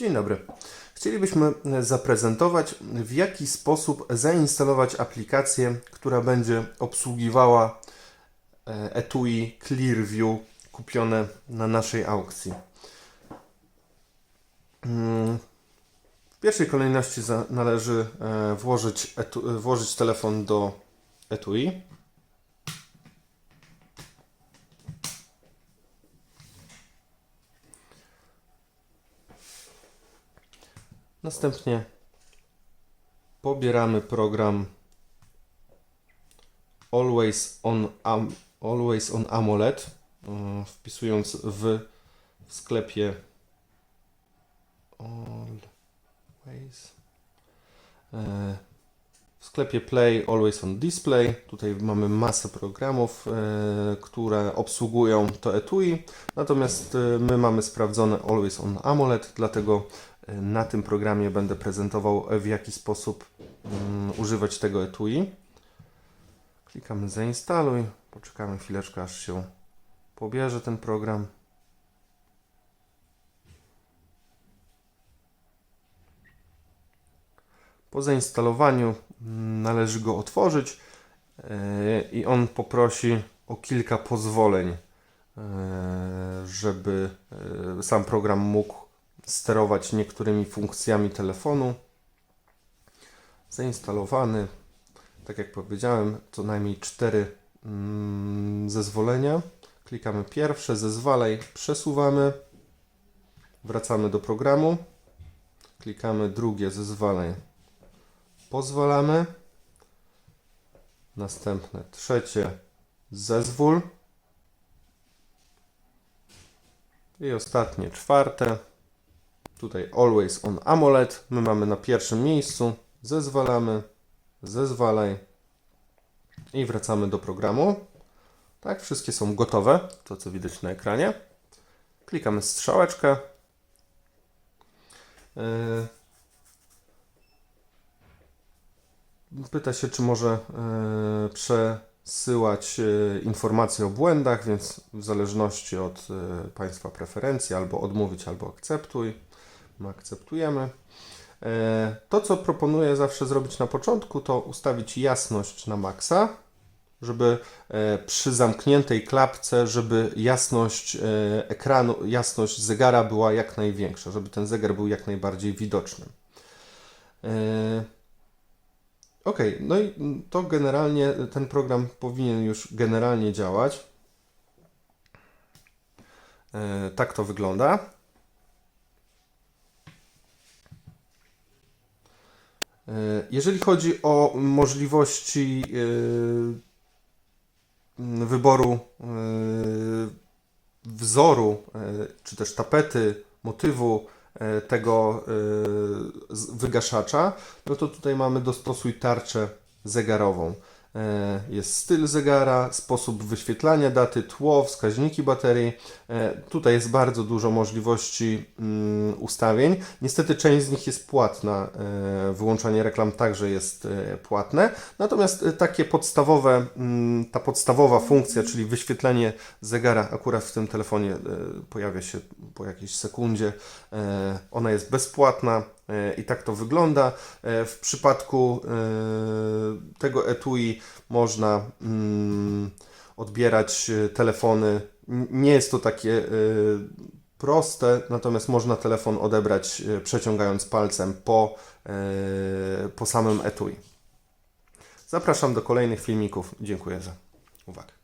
Dzień dobry. Chcielibyśmy zaprezentować, w jaki sposób zainstalować aplikację, która będzie obsługiwała e, etui Clearview kupione na naszej aukcji. Mm, W pierwszej kolejności należy e, włożyć, włożyć telefon do etui. Następnie pobieramy program Always on, Am, Always on AMOLED, e, wpisując w, w sklepie Always e, w sklepie Play Always on Display. Tutaj mamy masę programów, e, które obsługują to etui. Natomiast my mamy sprawdzone Always on AMOLED, dlatego na tym programie będę prezentował w jaki sposób mm, używać tego etui. Klikamy zainstaluj, poczekamy chwileczkę aż się pobierze ten program. Po zainstalowaniu mm, należy go otworzyć e, i on poprosi o kilka pozwoleń, e, żeby e, sam program mógł sterować niektórymi funkcjami telefonu. Zainstalowany, tak jak powiedziałem, co najmniej cztery mm, zezwolenia. Klikamy pierwsze, zezwalaj, przesuwamy, wracamy do programu. Klikamy drugie, zezwalaj, pozwalamy. Następne trzecie, zezwól. I ostatnie czwarte. Tutaj Always on AMOLED. My mamy na pierwszym miejscu. Zezwalamy, zezwalaj i wracamy do programu. Tak, wszystkie są gotowe, to co widać na ekranie. Klikamy strzałeczkę. Yy, Pyta się, czy może yy, przesyłać yy, informacje o błędach, więc w zależności od Państwa preferencji, albo odmówić, albo akceptuj. My akceptujemy. E, To, co proponuję zawsze zrobić na początku, to ustawić jasność na maksa, żeby e, przy zamkniętej klapce, żeby jasność e, ekranu, jasność zegara była jak największa, żeby ten zegar był jak najbardziej widoczny. Ok, no i to generalnie ten program powinien już generalnie działać. Tak to wygląda. Jeżeli chodzi o możliwości e, wyboru e, wzoru, e, czy też tapety, motywu tego wygaszacza, no to tutaj mamy dostosuj tarczę zegarową. E, Jest styl zegara, sposób wyświetlania daty, tło, wskaźniki baterii. E, Tutaj jest bardzo dużo możliwości mm, ustawień. Niestety część z nich jest płatna. e, Wyłączanie reklam także jest płatne. Natomiast takie podstawowe, mm, ta podstawowa funkcja, czyli wyświetlenie zegara akurat w tym telefonie pojawia się po jakiejś sekundzie. Ona jest bezpłatna i tak to wygląda. E, W przypadku e, tego etui można mm, odbierać e, telefony. Nie jest to takie e, proste, natomiast można telefon odebrać e, przeciągając palcem po, e, po samym etui. Zapraszam do kolejnych filmików. Dziękuję za uwagę.